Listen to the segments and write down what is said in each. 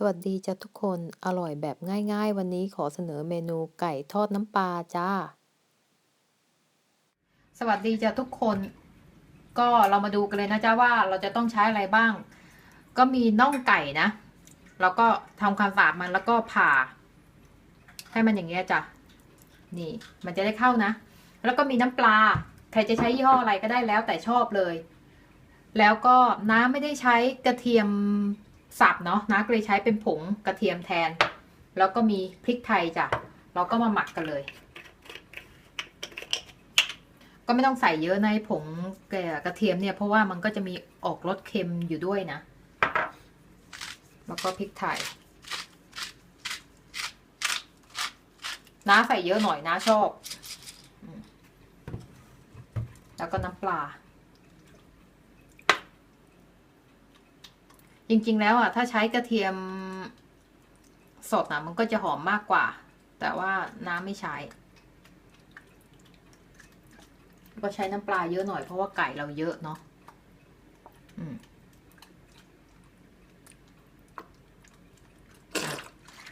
สวัสดีจ้ะทุกคนอร่อยแบบง่ายๆ วันนี้ขอเสนอเมนูไก่ทอดน้ำปลาจ้า สวัสดีจ้ะทุกคน ก็เรามาดูกันเลยนะจ้าว่าเราจะต้องใช้อะไรบ้าง ก็มีน่องไก่นะแล้วก็ทำความสะอาดมันแล้วก็ผ่า ให้มันอย่างเงี้ยจ้ะนี่ มันจะได้เข้านะ แล้วก็มีน้ำปลา ใครจะใช้ยี่ห้ออะไรก็ได้แล้วแต่ชอบเลย แล้วก็น้าไม่ได้ใช้กระเทียม สับเนาะน้าก็เลยใช้เป็นผงกระเทียมแทน แล้วก็มีพริกไทยจ้ะเราก็มาหมักกันเลย ก็ไม่ต้องใส่เยอะในผงกระเทียมเนี่ยเพราะว่ามันก็จะมีออกรสเค็มอยู่ด้วยนะ แล้วก็พริกไทยน้าใส่เยอะหน่อยน้าชอบ แล้วก็น้ำปลา จริงๆแล้วอะถ้าใช้กระเทียมสดนะมันก็จะหอมมากกว่า แต่ว่าน้ำไม่ใช้ ก็ใช้น้ำปลาเยอะหน่อยเพราะว่าไก่เราเยอะเนาะ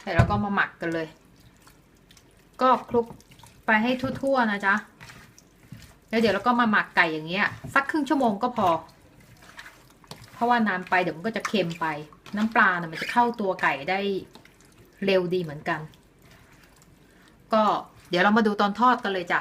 เสร็จแล้วก็มาหมักกันเลย ก็คลุกไปให้ทั่วๆนะจ๊ะ แล้วเดี๋ยวเราก็มาหมักไก่อย่างเงี้ย สักครึ่งชั่วโมงก็พอ เพราะว่านานไปเดี๋ยวมันก็จะเค็มไป น้ำปลาเนี่ยมันจะเข้าตัวไก่ได้เร็วดีเหมือนกัน ก็เดี๋ยวเรามาดูตอนทอดกันเลยจ้ะ